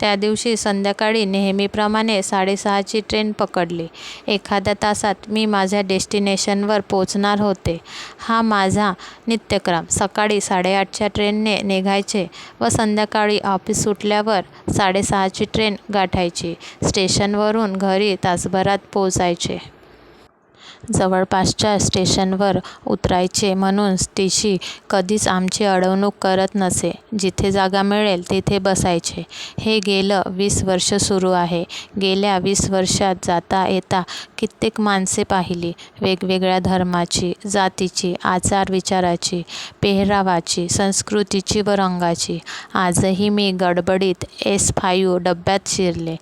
त्या दिवशी संध्याकाळी नेहमीप्रमाणे साडेसहाची ट्रेन पकडली. एखाद्या तासात मी माझ्या डेस्टिनेशनवर पोचणार होते. हा माझा नित्यक्रम. सकाळी साडेआठच्या ट्रेनने निघायचे व संध्याकाळी ऑफिस सुटल्यावर साडेसहाची ट्रेन गाठायची. स्टेशनवरून घरी तासभरात पोचायचे जवळपासच्या स्टेशनवर उतरायचे म्हणून टीसी कधीच आमची अडवणूक करत नसे. जिथे जागा मिळेल तिथे बसायचे. हे गेलं वीस वर्ष सुरू आहे. गेल्या वीस वर्षात जाता येता कित्येक माणसे पाहिली. वेगवेगळ्या धर्माची जातीची आचार विचाराची पेहरावाची संस्कृतीची व रंगाची. आजही मी गडबडीत एस फायू डब्यात शिरले.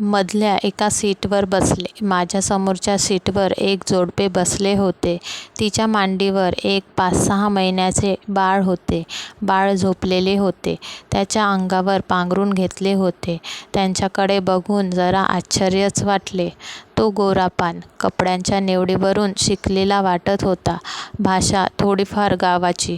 मधल्या एका सीटवर बसले. माझ्या समोरच्या सीटवर एक जोडपे बसले होते. तिच्या मांडीवर एक पाच सहा महिन्याचे बाळ होते. बाळ झोपलेले होते. त्याच्या अंगावर पांघरून घेतले होते. त्यांच्याकडे बघून जरा आश्चर्यच वाटले. तो गोरापान कपड्यांच्या निवडीवरून शिकलेला वाटत होता. भाषा थोडीफार गावाची.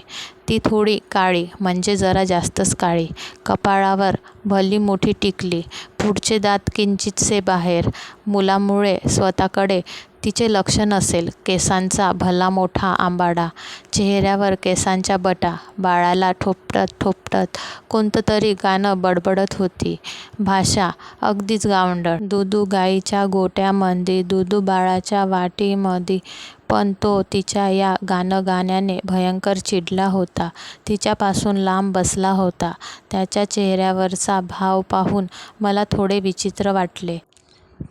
ती थोडी काळी म्हणजे जरा जास्तच काळी. कपाळावर भली मोठी टिकली. पुढचे दात किंचितसे बाहेर. मुलामुळे स्वतःकडे तिचे लक्ष नसेल. केसांचा भला मोठा आंबाडा. चेहऱ्यावर केसांच्या बटा. बाळाला ठोपटत ठोपटत कोणतं तरी गाणं बडबडत होती. भाषा अगदीच गावंडळ दुदू गाईच्या गोट्यामध्ये दुदू बाळाच्या वाटीमध्ये पण तो तिच्या या गाणं गाण्याने भयंकर चिडला होता. तिच्यापासून लांब बसला होता. त्याच्या चेहऱ्यावरचा भाव पाहून मला थोडे विचित्र वाटले.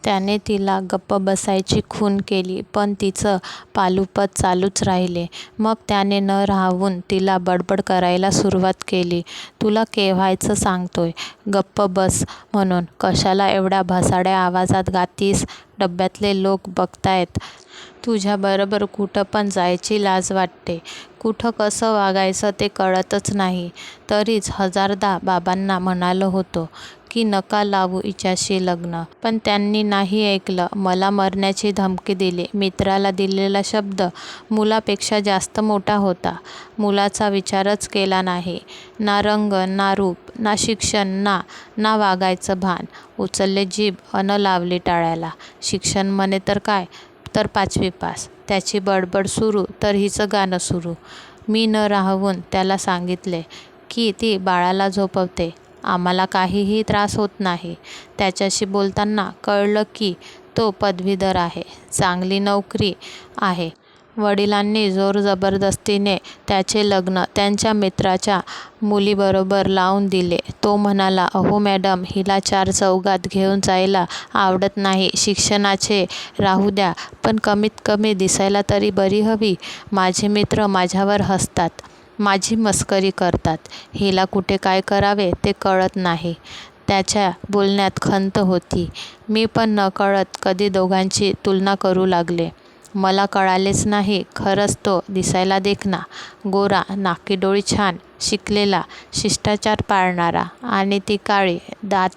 त्याने तिला गप्प बसायची खूण केली पण तिचं पालुपत चालूच राहिले. मग त्याने न राहवून तिला बडबड करायला सुरुवात केली. तुला केव्हायचं सांगतोय? गप्प बस म्हणून. कशाला एवढ्या भसाड्या आवाजात गातीस? डब्यातले लोक बघतायत. तुझ्याबरोबर कुठं पण जायची लाज वाटते. कुठं कसं वागायचं ते कळतच नाही. तरीच हजारदा बाबांना म्हणालो होतो की नका लावू हिच्याशी लग्न. पण त्यांनी नाही ऐकलं. मला मरण्याची धमकी दिली. मित्राला दिलेला शब्द मुलापेक्षा जास्त मोठा होता. मुलाचा विचारच केला नाही. ना रंग ना रूप ना शिक्षण ना ना वागायचं भान. उचलले जीभ अन लावली टाळ्याला. शिक्षण म्हणे तर काय? तर पाचवी पास. त्याची बडबड सुरू तर हिचं गाणं सुरू. मी न राहून त्याला सांगितले की ती बाळाला झोपवते. आम्हाला काहीही त्रास होत नाही. त्याच्याशी बोलताना कळलं की तो पदवीधर आहे चांगली नोकरी आहे. वडिलांनी जोर जबरदस्तीने त्याचे लग्न त्यांच्या मित्राच्या मुलीबरोबर लावून दिले. तो म्हणाला अहो मॅडम हिला चार चौघात घेऊन जायला आवडत नाही. शिक्षणाचे राहू द्या पण कमीत कमी दिसायला तरी बरी हवी. माझे मित्र माझ्यावर हसतात. माझी मस्करी करतात. हिला कुठे काय करावे ते कळत नाही. त्याच्या बोलण्यात खंत होती. मी पण नकळत कधी दोघांची तुलना करू लागले. मला कळालेच नाही खरंच तो दिसायला देखणा गोरा नाकीडोळी छान शिकलेला शिष्टाचार पाळणारा आणि ती काळी दात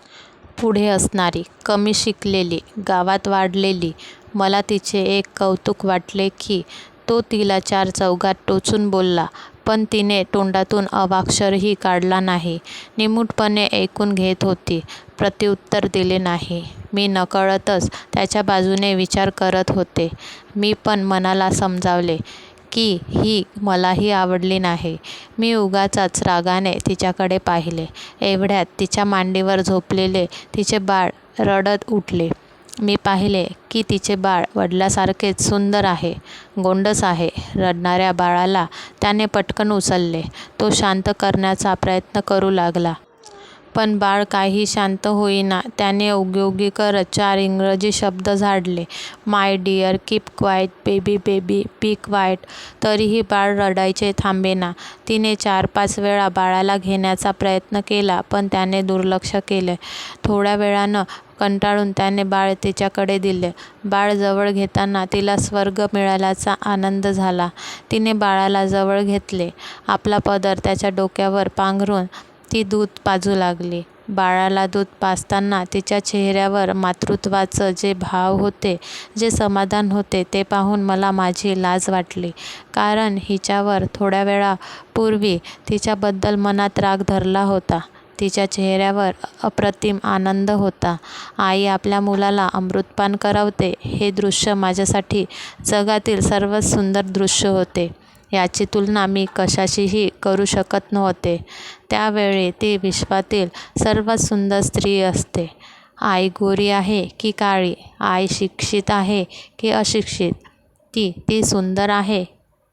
पुढे असणारी कमी शिकलेली गावात वाढलेली. मला तिचे एक कौतुक वाटले की तो तिला चार चौघात टोचून बोलला पण तिने तोंडातून अवाक्षरही काढला नाही. निमूटपणे ऐकून घेत होती. प्रत्युत्तर दिले नाही. मी नकळतच त्याच्या बाजूने विचार करत होते. मी पण मनाला समजावले की ही मलाही आवडली नाही. मी उगाचाच रागाने तिच्याकडे पाहिले. एवढ्यात तिच्या मांडीवर झोपलेले तिचे बाळ रडत उठले. मी पाहिले की तिचे बाळ वडिलासारखेच सुंदर आहे गोंडस आहे. रडणाऱ्या बाळाला त्याने पटकन उचलले. तो शांत करण्याचा प्रयत्न करू लागला. पण बाळ काही शांत होईना. त्याने औद्योगिकर चार इंग्रजी शब्द झाडले. My dear keep quiet baby baby be quiet. तरीही बाळ रडायचे थांबेना. तिने चार पाच वेळा बाळाला घेण्याचा प्रयत्न केला पण त्याने दुर्लक्ष केले. थोड्या वेळानं कंटाळून त्याने बाळ तिच्याकडे दिले. बाळ जवळ घेताना तिला स्वर्ग मिळाल्याचा आनंद झाला. तिने बाळाला जवळ घेतले. आपला पदर त्याच्या डोक्यावर पांघरून ती दूध पाजू लागली. बाळाला दूध पाजताना तिच्या चेहऱ्यावर मातृत्वाचं जे भाव होते जे समाधान होते ते पाहून मला माझी लाज वाटली. कारण हिच्यावर थोड्या वेळापूर्वी तिच्याबद्दल मनात राग धरला होता. तिच्या चेहऱ्यावर अप्रतिम आनंद होता. आई आपल्या मुलाला अमृतपान करवते हे दृश्य माझ्यासाठी जगातील सर्वात सुंदर दृश्य होते. याची तुलना मी कशाशीही करू शकत नव्हते. त्यावेळी ती विश्वातील सर्वात सुंदर स्त्री असते. आई गोरी आहे की काळी? आई शिक्षित आहे की अशिक्षित? ती ती सुंदर आहे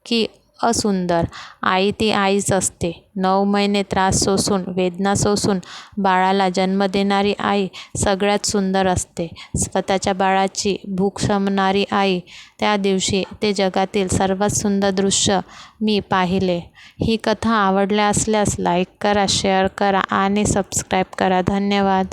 की असुंदर आई ती आईच असते. नऊ महिने त्रास सोसून वेदना सोसून बाळाला जन्म देणारी आई सगळ्यात सुंदर असते. स्वतःच्या बाळाची भूक शमणारी आई त्या दिवशी ते जगातील सर्वात सुंदर दृश्य मी पाहिले. ही कथा आवडल्या असल्यास लाईक करा शेअर करा आणि सबस्क्राईब करा. धन्यवाद.